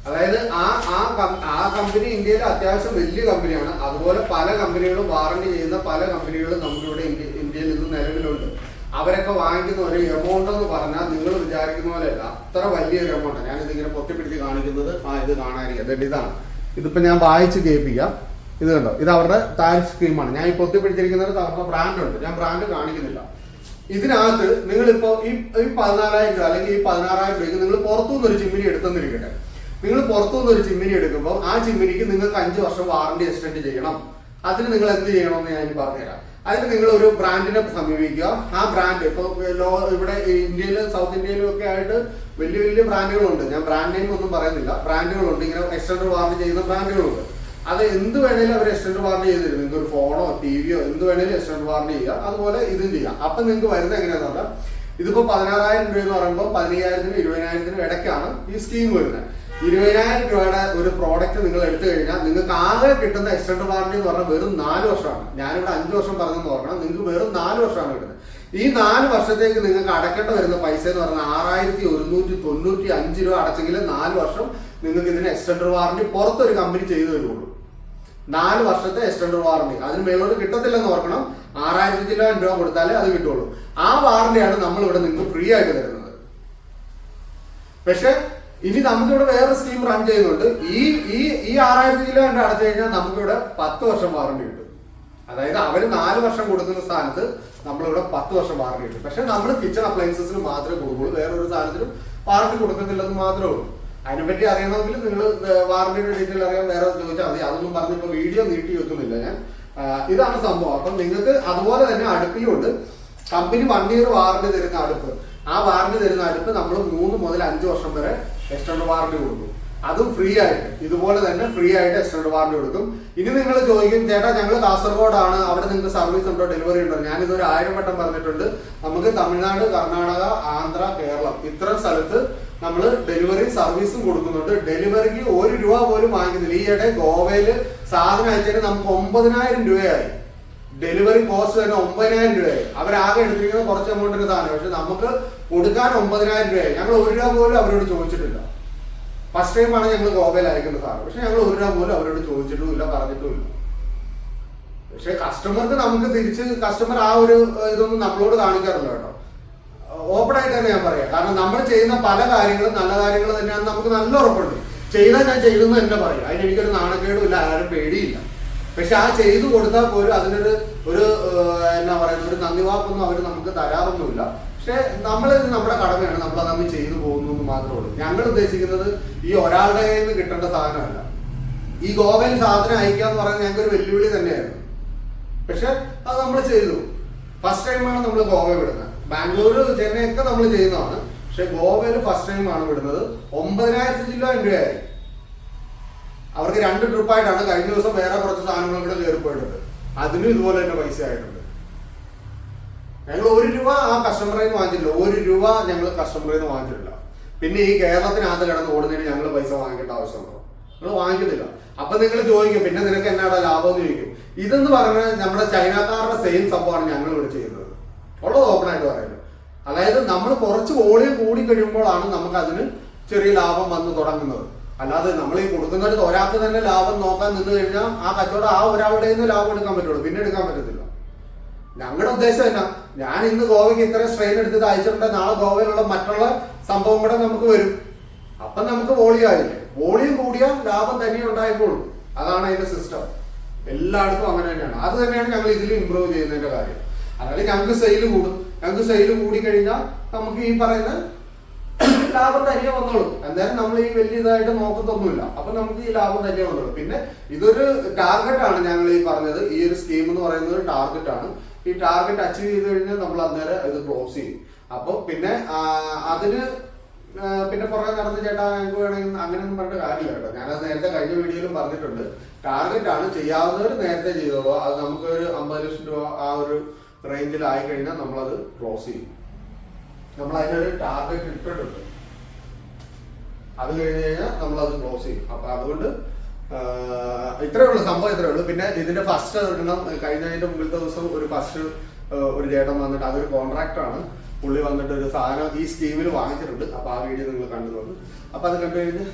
അതായത് ആ ആ ആ കമ്പനി ഇന്ത്യയിലെ അത്യാവശ്യം വലിയ കമ്പനിയാണ് അതുപോലെ പല കമ്പനികളും വാറണ്ടി ചെയ്യുന്ന പല കമ്പനികളും നമുക്കിവിടെ ഇന്ത്യ ഇന്ത്യയിൽ നിന്ന് നിലവിലുണ്ട്. അവരൊക്കെ വാങ്ങിക്കുന്ന ഒരു എമൗണ്ട് എന്ന് പറഞ്ഞാൽ നിങ്ങൾ വിചാരിക്കുന്ന പോലെയല്ല അത്ര വലിയൊരു എമൗണ്ട് ഞാൻ ഇതിങ്ങനെ പൊട്ടിപ്പിടിച്ച് കാണിക്കുന്നത്. ആ ഇത് കാണാനിരിക്കും ഇതാണ്. ഇതിപ്പോ ഞാൻ വായിച്ച് കേൾപ്പിക്കാം. ഇത് കണ്ടോ? ഇത് അവരുടെ താരിഫ് സ്കീമാണ് ഞാൻ ഈ പൊത്തിപ്പിടിച്ചിരിക്കുന്നത് അവരുടെ ബ്രാൻഡ് ഉണ്ട്. ഞാൻ ബ്രാൻഡ് കാണിക്കുന്നില്ല. ഇതിനകത്ത് നിങ്ങളിപ്പോ ഈ ഈ പതിനാലായിരം രൂപ അല്ലെങ്കിൽ ഈ പതിനാറായിരം രൂപയ്ക്ക് നിങ്ങൾ പുറത്തുനിന്ന് ഒരു ചിമ്മിനി എടുത്തെന്നിരിക്കട്ടെ നിങ്ങൾ പുറത്തുനിന്ന് ഒരു ചിമ്മിനി എടുക്കുമ്പോൾ ആ ചിമ്മിനിക്ക് നിങ്ങൾക്ക് അഞ്ച് വർഷം വാറണ്ടി എക്സ്റ്റെൻഡ് ചെയ്യണം. അതിന് നിങ്ങൾ എന്ത് ചെയ്യണമെന്ന് ഞാൻ പറഞ്ഞുതരാം. അതിന് നിങ്ങൾ ഒരു ബ്രാൻഡിനെ സമീപിക്കുക. ആ ബ്രാൻഡ് ഇപ്പൊ ലോ ഇവിടെ ഇന്ത്യയിലും സൗത്ത് ഇന്ത്യയിലും ഒക്കെ ആയിട്ട് വലിയ വലിയ ബ്രാൻഡുകളുണ്ട്. ഞാൻ ബ്രാൻഡ് നെയിം ഒന്നും പറയുന്നില്ല. ബ്രാൻഡുകളുണ്ട്. ഇങ്ങനെ എക്സ്റ്റൻഡ് വാറണ്ടി ചെയ്യുന്ന ബ്രാൻഡുകളുണ്ട്. അത് എന്ത് വേണേലും അവർ എക്സ്റ്റൻഡ് വാറണ്ടി ചെയ്ത് തരും. നിങ്ങൾക്ക് ഒരു ഫോണോ ടിവിയോ എന്ത് വേണേലും എക്സ്റ്റൻഡ് വാറണ്ടി ചെയ്യുക. അതുപോലെ ഇതും ചെയ്യാം. അപ്പൊ നിങ്ങൾക്ക് വരുന്നത് എങ്ങനെയാണെന്ന് പറഞ്ഞാൽ ഇതിപ്പോ പതിനാറായിരം രൂപ എന്ന് പറയുമ്പോൾ പതിനയ്യായിരത്തിനും ഇരുപതിനായിരത്തിനും ഇടയ്ക്കാണ് ഈ സ്കീം വരുന്നത്. ഇരുപതിനായിരം രൂപയുടെ ഒരു പ്രോഡക്റ്റ് നിങ്ങൾ എടുത്തു കഴിഞ്ഞാൽ നിങ്ങൾക്ക് ആകെ കിട്ടുന്ന എക്സ്റ്റൻഡ് വാറണ്ടി എന്ന് പറഞ്ഞാൽ വെറും നാല് വർഷമാണ്. ഞാനിവിടെ അഞ്ച് വർഷം പറഞ്ഞെന്ന് ഓർക്കണം. നിങ്ങൾക്ക് വെറും നാല് വർഷമാണ് കിട്ടുന്നത്. ഈ നാല് വർഷത്തേക്ക് നിങ്ങൾക്ക് അടക്കേണ്ട വരുന്ന പൈസ എന്ന് പറഞ്ഞാൽ ആറായിരത്തി ഒരുന്നൂറ്റി തൊണ്ണൂറ്റി അഞ്ച് രൂപ അടച്ചെങ്കിൽ നാല് വർഷം നിങ്ങൾക്ക് ഇതിന് എക്സ്റ്റൻഡ് വാറണ്ടി പുറത്തൊരു കമ്പനി ചെയ്തു തരുള്ളൂ. നാല് വർഷത്തെ എക്സ്റ്റൻഡ് വാറണ്ടി അതിന് മേലോട്ട് കിട്ടത്തില്ലെന്ന് ഓർക്കണം. ആറായിരത്തി ചില്ലായിരം രൂപ കൊടുത്താലേ അത് കിട്ടുള്ളൂ. ആ വാറണ്ടിയാണ് നമ്മൾ ഇവിടെ നിങ്ങൾക്ക് ഫ്രീ ആയിട്ട് തരുന്നത്. പക്ഷെ ഇനി നമുക്കിവിടെ വേറെ സ്കീം റൺ ചെയ്യുന്നുണ്ട് ഈ ഈ ഈ ആറായിരത്തി കിലോ കണ്ട് അടച്ചു കഴിഞ്ഞാൽ നമുക്കിവിടെ പത്ത് വർഷം വാറണ്ടി കിട്ടും. അതായത് അവർ നാല് വർഷം കൊടുക്കുന്ന സ്ഥാനത്ത് നമ്മളിവിടെ പത്ത് വർഷം വാറണ്ടി കിട്ടും. പക്ഷെ നമ്മൾ കിച്ചൺ അപ്ലയൻസസിന് മാത്രമേ കൊടുക്കുള്ളൂ. വേറെ ഒരു സാധനത്തിനും വാറണ്ടി കൊടുക്കുന്നില്ലെന്ന് മാത്രമേ ഉള്ളൂ. അതിനെപ്പറ്റി അറിയണമെങ്കിൽ നിങ്ങൾ വാറണ്ടിയുടെ ഡീറ്റെയിൽ അറിയാൻ വേറെ ചോദിച്ചാൽ മതി. അതൊന്നും പറഞ്ഞിപ്പോ വീഡിയോ നീട്ടി വെക്കുന്നില്ല ഞാൻ. ഇതാണ് സംഭവം. അപ്പം നിങ്ങൾക്ക് അതുപോലെ തന്നെ അടുപ്പിലുണ്ട് കമ്പനി വൺ ഇയർ വാറണ്ടി തരുന്ന അടുപ്പ്. ആ വാറണ്ടി തരുന്ന അടുപ്പ് നമ്മൾ മൂന്ന് മുതൽ അഞ്ച് വർഷം വരെ എക്സ്റ്റൻഡ് വാറണ്ടി കൊടുക്കും. അതും ഫ്രീ ആയിട്ട്. ഇതുപോലെ തന്നെ ഫ്രീ ആയിട്ട് എക്സ്റ്റൻഡ് വാറണ്ടി കൊടുക്കും. ഇനി നിങ്ങൾ ചോദിക്കും ചേട്ടാ ഞങ്ങൾ കാസർഗോഡാണ്. അവിടെ നിങ്ങൾക്ക് സർവീസ് ഉണ്ടോ? ഡെലിവറി ഉണ്ടോ? ഞാൻ ഇതൊരു ആയിരം വട്ടം പറഞ്ഞിട്ടുണ്ട്. നമുക്ക് തമിഴ്നാട് കർണാടക ആന്ധ്ര കേരളം ഇത്തരം സ്ഥലത്ത് നമ്മൾ ഡെലിവറി സർവീസും കൊടുക്കുന്നുണ്ട്. ഡെലിവറിക്ക് ഒരു രൂപ പോലും വാങ്ങിക്കുന്നില്ല. ഈയിടെ ഗോവയിൽ സാധനം അയച്ചിട്ട് നമുക്ക് ഒമ്പതിനായിരം രൂപയായി. ഡെലിവറി കോസ്റ്റ് തന്നെ ഒമ്പതിനായിരം രൂപയായി. അവരാകെ എടുത്തിരിക്കുന്നത് കുറച്ച് എമൗണ്ടിന്റെ സാധനം. പക്ഷെ നമുക്ക് കൊടുക്കാൻ ഒമ്പതിനായിരം രൂപയായി. ഞങ്ങൾ ഒരു രൂപ പോലും അവരോട് ചോദിച്ചിട്ടില്ല. ഫസ്റ്റ് ടൈം ആണ് ഞങ്ങൾ ഗോവയിൽ അയക്കുന്ന സാധനം. പക്ഷെ ഞങ്ങൾ ഒരു രൂപ പോലും അവരോട് ചോദിച്ചിട്ടുമില്ല പറഞ്ഞിട്ടുമില്ല. പക്ഷെ കസ്റ്റമർക്ക് നമുക്ക് തിരിച്ച് കസ്റ്റമർ ആ ഒരു ഇതൊന്നും നമ്മളോട് കാണിക്കാറില്ല കേട്ടോ. ഓപ്പൺ ആയിട്ട് തന്നെ ഞാൻ പറയാം. കാരണം നമ്മൾ ചെയ്യുന്ന പല കാര്യങ്ങളും നല്ല കാര്യങ്ങൾ തന്നെയാണെന്ന് നമുക്ക് നല്ല ഉറപ്പുണ്ട്. ചെയ്താൽ ഞാൻ ചെയ്തെന്ന് തന്നെ പറയും. അതിന് എനിക്കൊരു നാണക്കേടും ഇല്ല ആരും പേടിയില്ല. പക്ഷെ ആ ചെയ്തു കൊടുത്താൽ പോലും അതിനൊരു ഒരു എന്നാ പറയുന്നത് ഒരു നന്ദി വാക്കൊന്നും അവർ നമുക്ക് തരാറൊന്നുമില്ല. പക്ഷെ നമ്മൾ നമ്മുടെ കടമയാണ്. നമ്മൾ അത് ചെയ്തു പോകുന്നു എന്ന് മാത്രമേ ഉള്ളൂ. ഞങ്ങൾ ഉദ്ദേശിക്കുന്നത് ഈ ഒരാളുടെ കയ്യിൽ നിന്ന് കിട്ടേണ്ട സാധനമല്ല. ഈ ഗോവയിൽ സാധനം അയക്കുക എന്ന് പറയുന്നത് ഞങ്ങൾക്ക് ഒരു വെല്ലുവിളി തന്നെയായിരുന്നു പക്ഷെ അത് നമ്മൾ ചെയ്തു. ഫസ്റ്റ് ടൈമാണ് നമ്മൾ ഗോവ വിടുന്നത്. ബാംഗ്ലൂർ ചെന്നൈ ഒക്കെ നമ്മൾ ചെയ്യുന്നതാണ്. പക്ഷെ ഗോവയിൽ ഫസ്റ്റ് ടൈമാണ് വിടുന്നത്. ഒമ്പതിനായിരത്തി കിലോ രൂപയായി. അവർക്ക് രണ്ട് ട്രിപ്പായിട്ടാണ് കഴിഞ്ഞ ദിവസം വേറെ കുറച്ച് സാധനങ്ങൾ കൂടെ കയറി പോയിട്ടുണ്ട് അതിനും ഇതുപോലെ തന്നെ പൈസ ആയിട്ടുണ്ട്. ഞങ്ങൾ ഒരു രൂപ ആ കസ്റ്റമറിൽ നിന്ന് വാങ്ങിച്ചിട്ടില്ല. ഒരു രൂപ ഞങ്ങൾ കസ്റ്റമറിൽ നിന്ന് വാങ്ങിച്ചിട്ടില്ല. പിന്നെ ഈ കേരളത്തിനകത്ത് കിടന്ന് ഓടുന്നതിന് ഞങ്ങൾ പൈസ വാങ്ങിക്കേണ്ട ആവശ്യമുണ്ടോ? നിങ്ങൾ വാങ്ങിക്കുന്നില്ല. അപ്പൊ നിങ്ങൾ ചോദിക്കും പിന്നെ നിനക്ക് എന്നാടാ ലാഭം? എന്ന് ചോദിക്കും. ഇതെന്ന് പറഞ്ഞാൽ നമ്മുടെ ചൈനക്കാരുടെ സെയിം സംഭവമാണ് ഞങ്ങൾ ഇവിടെ ചെയ്യുന്നത്. ഉള്ളത് ഓപ്പൺ ആയിട്ട് പറയുന്നത് അതായത് നമ്മൾ കുറച്ച് വോളിയം കൂടി കഴിയുമ്പോഴാണ് നമുക്ക് അതിന് ചെറിയ ലാഭം വന്ന് തുടങ്ങുന്നത്. അല്ലാതെ നമ്മൾ ഈ കൊടുക്കുന്നവർ ഒരാൾക്ക് തന്നെ ലാഭം നോക്കാൻ നിന്ന് കഴിഞ്ഞാൽ ആ കച്ചവടം ആ ഒരാളുടെ നിന്ന് ലാഭം എടുക്കാൻ പറ്റുള്ളൂ. പിന്നെ എടുക്കാൻ പറ്റത്തില്ല. ഞങ്ങളുടെ ഉദ്ദേശം എന്നാ ഞാൻ ഇന്ന് ഗോവയ്ക്ക് ഇത്ര സ്ട്രെയിൻ എടുത്തിട്ട് അയച്ചിട്ടുണ്ട്. നാളെ ഗോവയിലുള്ള മറ്റുള്ള സംഭവം കൂടെ നമുക്ക് വരും. അപ്പൊ നമുക്ക് വോളിയം ആയില്ലേ? വോളിയം കൂടിയാൽ ലാഭം തന്നെ ഉണ്ടായിക്കോളും. അതാണ് അതിന്റെ സിസ്റ്റം എല്ലായിടത്തും അങ്ങനെ തന്നെയാണ്. അത് തന്നെയാണ് ഞങ്ങൾ ഇതിൽ ഇമ്പ്രൂവ് ചെയ്യുന്നതിന്റെ കാര്യം. അതായത് ഞങ്ങൾക്ക് സെയിൽ കൂടും. ഞങ്ങൾക്ക് സെയിൽ കൂടി കഴിഞ്ഞാൽ നമുക്ക് ഈ പറയുന്ന ലാഭം തനിയെ വന്നോളും. എന്തായാലും നമ്മൾ ഈ വലിയ ഇതായിട്ട് നോക്കത്തൊന്നുമില്ല. അപ്പൊ നമുക്ക് ഈ ലാഭം തനിയെ വന്നോളും. പിന്നെ ഇതൊരു ടാർഗറ്റ് ആണ് ഞങ്ങൾ ഈ പറഞ്ഞത്. ഈ ഒരു സ്കീം എന്ന് പറയുന്നത് ടാർഗറ്റ് ആണ് ഈ ടാർഗറ്റ് അച്ചീവ് ചെയ്ത് കഴിഞ്ഞാൽ നമ്മൾ അന്നേരം ഇത് ക്ലോസ് ചെയ്യും. അപ്പൊ പിന്നെ അതിന് പിന്നെ പുറകെ നടന്ന് ചേട്ടാ ഞങ്ങൾക്ക് വേണമെങ്കിൽ അങ്ങനെയൊന്നും പറഞ്ഞിട്ട് കാര്യമില്ല കേട്ടോ. ഞാനത് നേരത്തെ കഴിഞ്ഞ വീഡിയോയിലും പറഞ്ഞിട്ടുണ്ട്. ടാർഗറ്റ് ആണ് ചെയ്യാവുന്നവർ നേരത്തെ ചെയ്തോളൂ അത് നമുക്ക് ഒരു അമ്പത് ലക്ഷം രൂപ ആ ഒരു റേഞ്ചിൽ ആയി കഴിഞ്ഞാൽ നമ്മളത് ക്ലോസ് ചെയ്യും. നമ്മൾ അതിനൊരു ടാർഗറ്റ് ഇട്ടിട്ടുണ്ട്. അത് കഴിഞ്ഞ് കഴിഞ്ഞാൽ നമ്മൾ അത് ക്ലോസ് ചെയ്യും. അപ്പൊ അതുകൊണ്ട് ഇത്രേ ഉള്ളൂ സംഭവം ഇത്രേ ഉള്ളൂ. പിന്നെ ഇതിന്റെ ഫസ്റ്റ് ഒരെണ്ണം കഴിഞ്ഞതിന്റെ മുമ്പിലത്തെ ദിവസം ഒരു ഫസ്റ്റ് ഒരു ചേട്ടൻ വന്നിട്ട് അതൊരു കോൺട്രാക്ടറാണ് പുള്ളി വന്നിട്ട് ഒരു സാധനം ഈ സ്കീമിൽ വാങ്ങിച്ചിട്ടുണ്ട്. അപ്പൊ ആ വീഡിയോ നിങ്ങൾ കണ്ടു നോക്കും. അപ്പൊ അത് കണ്ടു കഴിഞ്ഞ്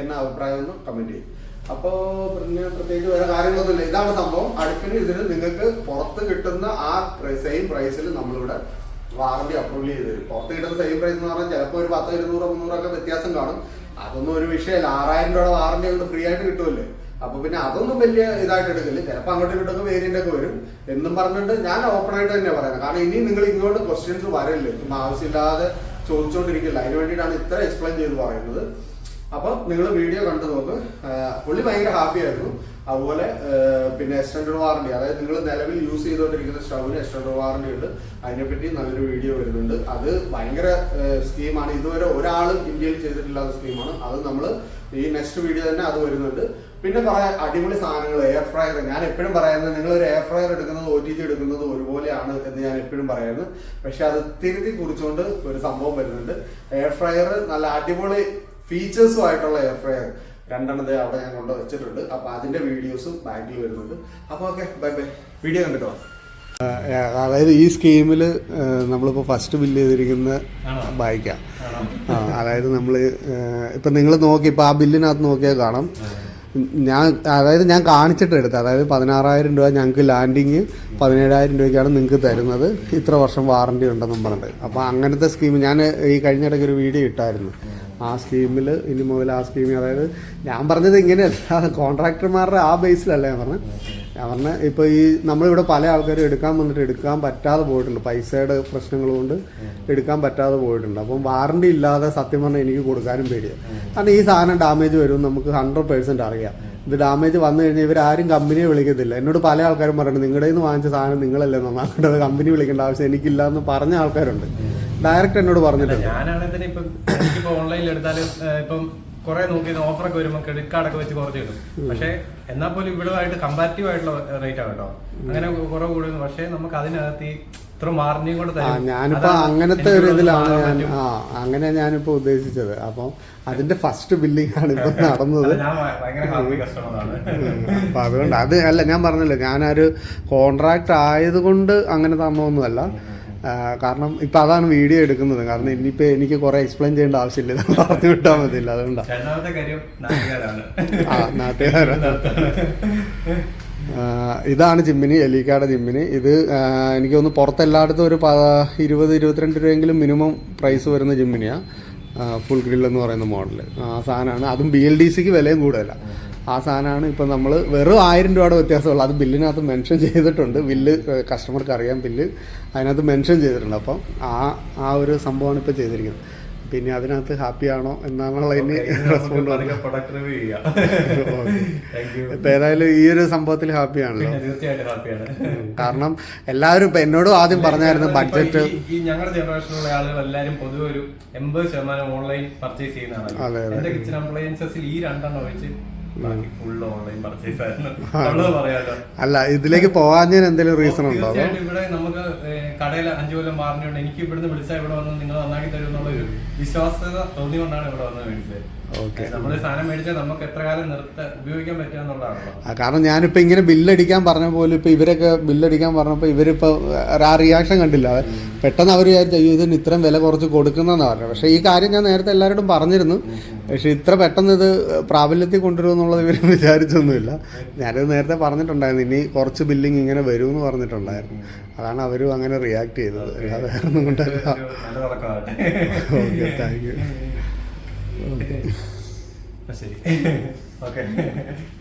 എന്നാ അഭിപ്രായം ഒന്ന് കമന്റ് ചെയ്യും. അപ്പോ പിന്നെ പ്രത്യേകിച്ച് വേറെ കാര്യങ്ങളൊന്നുമില്ല. ഇതാണ് സംഭവം. അടുപ്പിന് ഇതിന് നിങ്ങൾക്ക് പുറത്ത് കിട്ടുന്ന ആ സെയിം പ്രൈസിൽ നമ്മളിവിടെ വാറണ്ടി അപ്രൂവ് ചെയ്ത് തരും. പുറത്ത് കിട്ടുന്ന സെയിം പ്രൈസ് എന്ന് പറഞ്ഞാൽ ചിലപ്പോൾ ഒരു പത്തോ ഇരുന്നൂറോ മുന്നൂറൊക്കെ വ്യത്യാസം കാണും. അതൊന്നും ഒരു വിഷയമല്ല. ആറായിരം രൂപയുടെ വാറണ്ടി അങ്ങോട്ട് ഫ്രീ ആയിട്ട് കിട്ടുമല്ലേ അപ്പൊ പിന്നെ അതൊന്നും വലിയ ഇതായിട്ട് എടുക്കില്ല? ചിലപ്പോൾ അങ്ങോട്ട് ഇങ്ങോട്ടൊക്കെ വേരിയന്റ് ഒക്കെ വരും. എന്നും പറഞ്ഞിട്ട് ഞാൻ ഓപ്പൺ ആയിട്ട് തന്നെ പറയുന്നത്. കാരണം ഇനി നിങ്ങൾ ഇങ്ങോട്ട് ക്വസ്റ്റ്യൻസ് വരല്ലേ? ഒന്നും ആവശ്യമില്ലാതെ ചോദിച്ചുകൊണ്ടിരിക്കില്ല അതിന് വേണ്ടിയിട്ടാണ് ഇത്ര എക്സ്പ്ലെയിൻ ചെയ്ത് പറയുന്നത്. അപ്പൊ നിങ്ങൾ വീഡിയോ കണ്ടു നോക്ക്. പുള്ളി ഭയങ്കര ഹാപ്പി ആയിരുന്നു. അതുപോലെ പിന്നെ എക്സ്റ്റൻഡ് വാറണ്ടി അതായത് നിങ്ങൾ നിലവിൽ യൂസ് ചെയ്തുകൊണ്ടിരിക്കുന്ന സ്റ്റൗവിന് എക്സ്റ്റൻഡ് വാറണ്ടി ഉണ്ട്. അതിനെപ്പറ്റി നല്ലൊരു വീഡിയോ വരുന്നുണ്ട്. അത് ഭയങ്കര സ്കീമാണ് ഇതുവരെ ഒരാളും ഇന്ത്യയിൽ ചെയ്തിട്ടില്ലാത്ത സ്കീമാണ് അത് നമ്മൾ ഈ നെക്സ്റ്റ് വീഡിയോ തന്നെ അത് വരുന്നുണ്ട്. പിന്നെ കുറെ അടിപൊളി സാധനങ്ങൾ എയർ ഫ്രയർ ഞാൻ എപ്പോഴും പറയുന്നത് നിങ്ങൾ ഒരു എയർ ഫ്രയർ എടുക്കുന്നത് ഒ ടി ജി എടുക്കുന്നത് ഒരുപോലെയാണ് എന്ന് ഞാൻ എപ്പോഴും പറയുന്നത് പക്ഷെ അത് തിരുത്തി കുറിച്ചുകൊണ്ട് ഒരു സംഭവം വരുന്നുണ്ട്. എയർ ഫ്രയർ നല്ല അടിപൊളി ഫീച്ചേഴ്സും ആയിട്ടുള്ള എയർ ഫ്രയർ രണ്ടെണ്ണം ദേ അവിടെ ഞാൻ കൊണ്ട് വെച്ചിട്ടുണ്ട്. അപ്പൊ അതിന്റെ വീഡിയോസും ബാക്കിൽ വരുന്നുണ്ട്. അപ്പൊ ഓക്കെ ബൈ ബൈ. വീഡിയോ കണ്ടിട്ടോ? അതായത് ഈ സ്കീമിൽ നമ്മളിപ്പോൾ ഫസ്റ്റ് ബില്ല് ചെയ്തിരിക്കുന്ന? ബൈക്കാണ് അതായത് നമ്മൾ ഇപ്പം നിങ്ങൾ നോക്കി ഇപ്പോൾ ആ ബില്ലിനകത്ത് നോക്കിയാൽ കാണാം. ഞാൻ അതായത് ഞാൻ കാണിച്ചിട്ട് എടുത്തത്. അതായത് പതിനാറായിരം രൂപ ഞങ്ങൾക്ക് ലാൻഡിങ് പതിനേഴായിരം രൂപയ്ക്കാണ് നിങ്ങൾക്ക് തരുന്നത്. ഇത്ര വർഷം വാറണ്ടി ഉണ്ടെന്നും പറഞ്ഞിട്ട്. അപ്പോൾ അങ്ങനത്തെ സ്കീം ഞാൻ ഈ കഴിഞ്ഞിടയ്ക്ക് ഒരു വീഡിയോ ഇട്ടായിരുന്നു. ആ സ്കീമിൽ ഇനി മുതൽ ആ സ്കീമിൽ അതായത് ഞാൻ പറഞ്ഞത് ഇങ്ങനെയല്ല. കോൺട്രാക്ടർമാരുടെ ആ ബേസിലല്ല ഞാൻ പറഞ്ഞത്. ഞാൻ പറഞ്ഞ ഇപ്പോൾ ഈ നമ്മളിവിടെ പല ആൾക്കാരും എടുക്കാൻ വന്നിട്ട് എടുക്കാൻ പറ്റാതെ പോയിട്ടുണ്ട്. പൈസയുടെ പ്രശ്നങ്ങൾ കൊണ്ട് എടുക്കാൻ പറ്റാതെ പോയിട്ടുണ്ട്. അപ്പം വാറണ്ടി ഇല്ലാതെ സത്യം പറഞ്ഞാൽ എനിക്ക് കൊടുക്കാനും പേടിയാണ് കാരണം ഈ സാധനം ഡാമേജ് വരും നമുക്ക് ഹൺഡ്രഡ് പേഴ്സന്റ് അറിയാം. ഇത് ഡാമേജ് വന്നു കഴിഞ്ഞാൽ ഇവരാരും കമ്പനിയെ വിളിക്കത്തില്ല. എന്നോട് പല ആൾക്കാരും പറയുന്നത് നിങ്ങളുടെ നിന്ന് വാങ്ങിച്ച സാധനം നിങ്ങളല്ലേ നന്നാക്കേണ്ടത്? കമ്പനി വിളിക്കേണ്ട ആവശ്യം എനിക്കില്ല എന്ന് പറഞ്ഞ ആൾക്കാരുണ്ട്. ഡയറക്റ്റ് എന്നോട് പറഞ്ഞിട്ടുണ്ട്. ഞാനാണെങ്കിൽ തന്നെ ഇപ്പം എനിക്കിപ്പോ ഓൺലൈനിൽ എടുത്താലും ഇപ്പം കുറെ നോക്കി ഓഫറൊക്കെ വരുമ്പോൾ ക്രെഡിറ്റ് കാർഡൊക്കെ വെച്ച് കുറച്ച് കിട്ടും. പക്ഷേ എന്നാൽ പോലും ഇവിടുമായിട്ട് കമ്പാരിറ്റീവ് ആയിട്ടുള്ള റേറ്റ് ആണ് കേട്ടോ. അങ്ങനെ കുറെ കൂടുന്നു. പക്ഷേ നമുക്ക് അതിനകത്ത് ഇത്ര മാർജിനും കൂടെ തരും. ഞാനിപ്പോ അങ്ങനത്തെ ഒരു ഇവിടെ ഇതിലാണ് ഞാൻ ആ അങ്ങനെ ഞാനിപ്പോ ഉദ്ദേശിച്ചത്. അപ്പം അതിന്റെ ഫസ്റ്റ് ബില്ലിംഗ് ആണ് ഇപ്പൊ നടന്നത്. അപ്പൊ അതുകൊണ്ട് അത് അല്ല ഞാൻ പറഞ്ഞില്ല ഞാനൊരു കോൺട്രാക്ട് ആയതുകൊണ്ട് അങ്ങനെ തന്നൊന്നുമല്ല. കാരണം ഇപ്പൊ അതാണ് വീഡിയോ എടുക്കുന്നത്. കാരണം ഇനിയിപ്പോ എനിക്ക് കുറെ എക്സ്പ്ലെയിൻ ചെയ്യേണ്ട ആവശ്യമില്ല. പറഞ്ഞു വിട്ടാൽ മതിയില്ല. അതുകൊണ്ടാണ് ആ നാട്ടുകാരാണ്. ഇതാണ് ജിമ്മിനി എലിക്കാട് ജിമ്മിനി. ഇത് എനിക്ക് തോന്നുന്നു പുറത്തെല്ലായിടത്തും ഒരു ഇരുപത് ഇരുപത്തിരണ്ട് രൂപയെങ്കിലും മിനിമം പ്രൈസ് വരുന്ന ജിമ്മിനിയാണ് ഫുൾ ഗ്രിൽ എന്ന് പറയുന്ന മോഡൽ ആ സാധനമാണ്. അതും ബി എൽ ഡി സിക്ക് വിലയും കൂടുതല. ആ സാധനമാണ്. ഇപ്പം നമ്മൾ വെറും ആയിരം രൂപയുടെ വ്യത്യാസമുള്ളൂ. അത് ബില്ലിനകത്ത് മെൻഷൻ ചെയ്തിട്ടുണ്ട്. ബില്ല് കസ്റ്റമർക്ക് അറിയാം ബില്ല്. അതിനകത്ത് മെൻഷൻ ചെയ്തിട്ടുണ്ട്. അപ്പം ആ ആ ഒരു സംഭവമാണ് ഇപ്പോൾ ചെയ്തിരിക്കുന്നത്. പിന്നെ അതിനകത്ത് ഹാപ്പി ആണോ എന്നാണുള്ള ഇനി റെസ്പോണ്ട് ഇപ്പം ഏതായാലും ഈ ഒരു സംഭവത്തിൽ ഹാപ്പി ആണല്ലോ. കാരണം എല്ലാവരും ഇപ്പൊ എന്നോടും ആദ്യം പറഞ്ഞായിരുന്നു ബഡ്ജറ്റ് ഈ- ഞങ്ങളുടെ ജനറേഷനിലുള്ള ആളുകൾ എല്ലാവരും പൊതുവെ ഒരു എൺപത് ശതമാനം ഓൺലൈൻ പർച്ചേസ് ചെയ്യുന്നതാണ്. അതെ. എന്റെ കിച്ചൺ അപ്ലയൻസസിൽ ഈ രണ്ടെണ്ണം ഒഴിച്ച് അല്ല ഇതിലേക്ക് പോവാൻ ഞാൻ എന്തെങ്കിലും റീസൺ ഉണ്ടോ? ഇവിടെ നമുക്ക് കടയിൽ അഞ്ചു കൊല്ലം മാറിഞ്ഞുകൊണ്ട് എനിക്ക് ഇവിടുന്ന് വിളിച്ചാൽ ഇവിടെ വന്ന് നിങ്ങൾ നന്നാക്കി തരും എന്നുള്ള ഒരു വിശ്വാസത തോന്നിക്കൊണ്ടാണ് ഇവിടെ വന്ന് മേടിച്ചത്. കാരണം ഞാനിപ്പോ ഇങ്ങനെ ബില്ലടിക്കാൻ പറഞ്ഞ പോലും ഇപ്പൊ ഇവരൊക്കെ ബില്ലടിക്കാൻ പറഞ്ഞപ്പോ ഇവരിപ്പോ ആ റിയാക്ഷൻ കണ്ടില്ല. പെട്ടെന്ന് അവർ വിചാരിച്ചു അയ്യോ ഇതിന് ഇത്രയും വില കുറച്ച് കൊടുക്കുന്നതെന്നാണ് പറഞ്ഞു പക്ഷേ ഈ കാര്യം ഞാൻ നേരത്തെ എല്ലാവരോടും പറഞ്ഞിരുന്നു. പക്ഷെ ഇത്ര പെട്ടെന്ന് ഇത് പ്രാബല്യത്തിൽ കൊണ്ടുവരുമെന്നുള്ളത് ഇവർ വിചാരിച്ചൊന്നുമില്ല. ഞാനിത് നേരത്തെ പറഞ്ഞിട്ടുണ്ടായിരുന്നു. ഇനി കുറച്ച് ബില്ലിങ് ഇങ്ങനെ വരുമെന്ന് പറഞ്ഞിട്ടുണ്ടായിരുന്നു. അതാണ് അവരും അങ്ങനെ റിയാക്ട് ചെയ്തത്. അല്ലാതെ വേറെ ഒന്നും കൊണ്ടല്ല. ഓക്കെ താങ്ക് യു ശരി ഓക്കെ